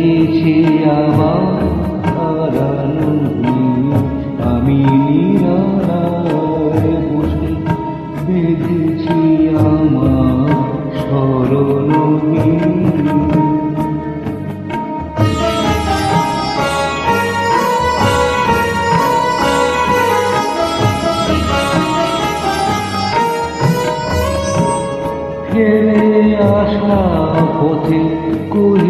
বেজেছে আবার আমি নিরালায় বসে বেঁধেছি আমার সরল ফেলে আসা পথে কুহিলে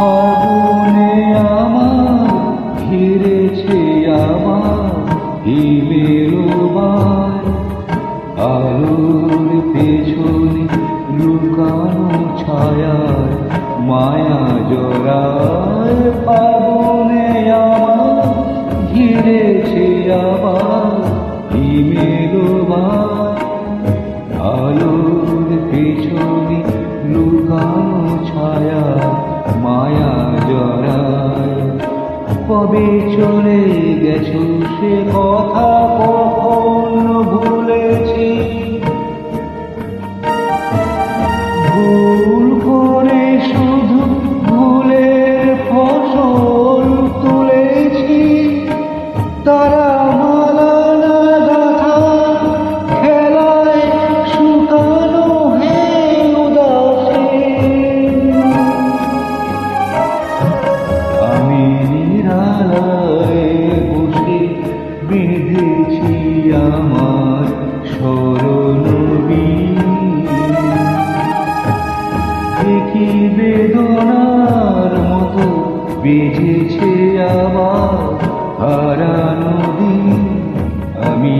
ফাগুনে আমার ঘিরেছে আমার হিমেলবার আলোর পেছনে লুকানো ছায়ায় মায়া জড়ায় ফাগুনে আমার ঘিরেছে আবার হিমেলবার কবে চলে গেছো সে কথা কখন? বেজেছে আমার হারানো দিন। আমি